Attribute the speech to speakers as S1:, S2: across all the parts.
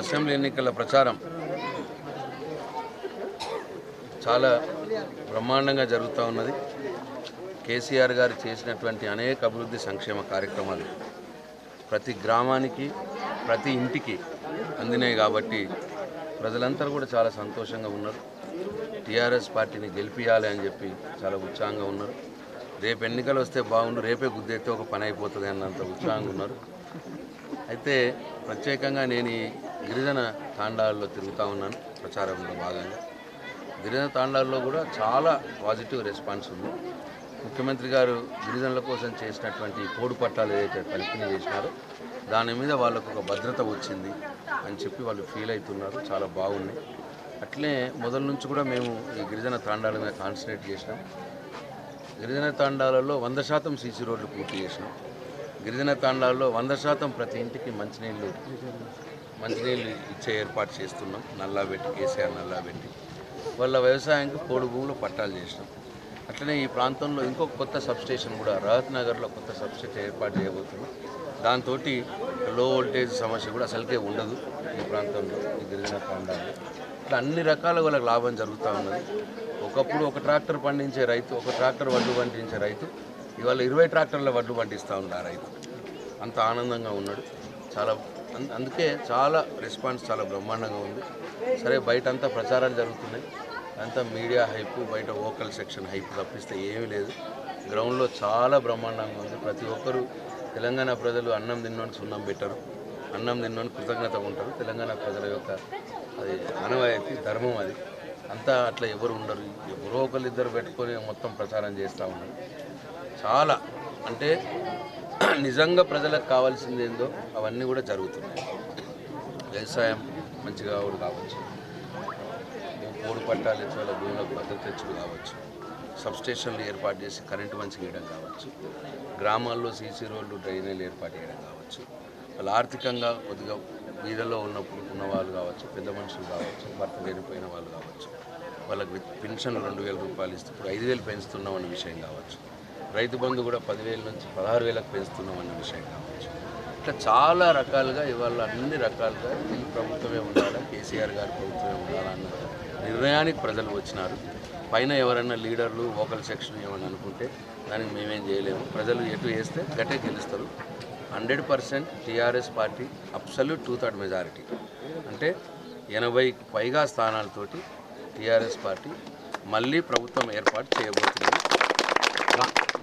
S1: Assembly ఎన్నికల ప్రచారం చాలా బ్రహ్మాండంగా జరుగుతూ ఉన్నది. కేసీఆర్ గారు చేసినటువంటి అనేక అభివృద్ధి సంక్షేమ కార్యక్రమాలు ప్రతి గ్రామానికి ప్రతి ఇంటికి అందినాయి కాబట్టి ప్రజలందరూ కూడా చాలా సంతోషంగా ఉన్నారు. టీఆర్ఎస్ పార్టీని గెలిపియాలి అని చెప్పి చాలా ఉత్సాహంగా ఉన్నారు. రేపు ఎన్నికలు వస్తే బాగుండు రేపే గుద్దెత్తే ఒక పని అయిపోతుంది అన్నంత ఉత్సాహంగా ఉన్నారు. అయితే ప్రత్యేకంగా నేను గిరిజన తాండాల్లో తిరుగుతూ ఉన్నాను ప్రచారంలో భాగంగా. గిరిజన తాండాల్లో కూడా చాలా పాజిటివ్ రెస్పాన్స్ ఉంది. ముఖ్యమంత్రి గారు గిరిజనుల కోసం చేసినటువంటి ఈ పోడు పట్టాలు ఏదైతే పంపిణీ చేసినారో దాని మీద వాళ్ళకు ఒక భద్రత వచ్చింది అని చెప్పి వాళ్ళు ఫీల్ అవుతున్నారు. చాలా బాగుంది. అట్లే మొదల నుంచి కూడా మేము ఈ గిరిజన తాండాల మీద కాన్సన్ట్రేట్ చేసినాం. గిరిజన తాండాలలో వంద శాతం సీసీ రోడ్లు పూర్తి చేసినాం. గిరిజన తాండాల్లో వంద శాతం ప్రతి ఇంటికి మంచినీళ్ళు మంచినీళ్ళు ఇచ్చే ఏర్పాటు చేస్తున్నాం. నల్లా పెట్టి కేసీఆర్ నల్లా పెట్టి వాళ్ళ వ్యవసాయానికి పోడు భూములు పట్టాలు చేసినాం. అట్లనే ఈ ప్రాంతంలో ఇంకొక కొత్త సబ్స్టేషన్ కూడా రహత్ నగర్లో కొత్త సబ్స్టేషన్ ఏర్పాటు చేయబోతున్నాం. దాంతో లో వోల్టేజ్ సమస్య కూడా అసలుకే ఉండదు ఈ ప్రాంతంలో ఈ గిరిజన ప్రాంతాల్లో. ఇట్లా అన్ని రకాల వాళ్ళకి లాభం జరుగుతూ ఉన్నది. ఒకప్పుడు ఒక ట్రాక్టర్ పండించే రైతు ఒక ట్రాక్టర్ వడ్లు పండించే రైతు ఇవాళ ఇరవై ట్రాక్టర్ల వడ్లు పండిస్తూ ఉన్నారు ఆ రైతు. అంత ఆనందంగా ఉన్నాడు. చాలా అందుకే చాలా రెస్పాన్స్ చాలా బ్రహ్మాండంగా ఉంది. సరే బయట అంతా ప్రచారాలు జరుగుతున్నాయి. అంతా మీడియా హైప్ బయట ఓకల్ సెక్షన్ హైప్ తప్పిస్తే ఏమీ లేదు. గ్రౌండ్లో చాలా బ్రహ్మాండంగా ఉంది. ప్రతి ఒక్కరూ తెలంగాణ ప్రజలు అన్నం తిన్నోని సున్నం పెట్టరు. అన్నం తిన్నోని కృతజ్ఞత ఉంటారు. తెలంగాణ ప్రజల యొక్క అది అనవాయితీ ధర్మం అది. అంతా అట్లా ఎవరు ఉండరు. ఎవరో ఒకరు ఇద్దరు పెట్టుకొని మొత్తం ప్రచారం చేస్తూ ఉన్నారు. చాలా అంటే నిజంగా ప్రజలకు కావాల్సింది ఏందో అవన్నీ కూడా జరుగుతున్నాయి. వ్యవసాయం మంచిగా కూడా కావచ్చు. పోడు పట్టాలు ఇచ్చి వాళ్ళ భూములకు భద్రత తెచ్చుడు కావచ్చు. సబ్స్టేషన్లు ఏర్పాటు చేసి కరెంటు మంచి గీయడం కావచ్చు. గ్రామాల్లో సీసీ రోడ్లు డ్రైనేజీలు ఏర్పాటు చేయడం కావచ్చు. వాళ్ళు ఆర్థికంగా కొద్దిగా వీధల్లో ఉన్నప్పుడు ఉన్న వాళ్ళు కావచ్చు పెద్ద మనుషులు కావచ్చు భర్త లేనిపోయిన వాళ్ళు కావచ్చు. వాళ్ళకి పెన్షన్ రెండు వేల రూపాయలు ఇస్తే ఇప్పుడు ఐదు వేలు పెంచుతున్నాం అనే విషయం కావచ్చు. రైతు బంధు కూడా పదివేల నుంచి పదహారు వేలకు పెంచుతున్నాం అన్న విషయం కావచ్చు. ఇట్లా చాలా రకాలుగా ఇవాళ అన్ని రకాలుగా ఈ ప్రభుత్వమే ఉండాలా కేసీఆర్ గారి ప్రభుత్వమే ఉండాలన్న నిర్ణయానికి ప్రజలు వచ్చినారు. పైన ఎవరైనా లీడర్లు ఓకల్ సెక్షన్ ఏమని అనుకుంటే దానికి మేమేం చేయలేము. ప్రజలు ఎటు వేస్తే గట్టే గెలుస్తారు. Hundred percent TRS party absolute two third majority. అంటే ఎనభై పైగా స్థానాలతోటి టీఆర్ఎస్ పార్టీ మళ్ళీ ప్రభుత్వం ఏర్పాటు చేయబోతుంది.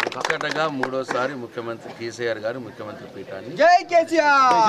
S1: ముచ్చటగా మూడోసారి ముఖ్యమంత్రి కేసీఆర్ గారు ముఖ్యమంత్రి పీఠాన్ని
S2: జై కేసీఆర్!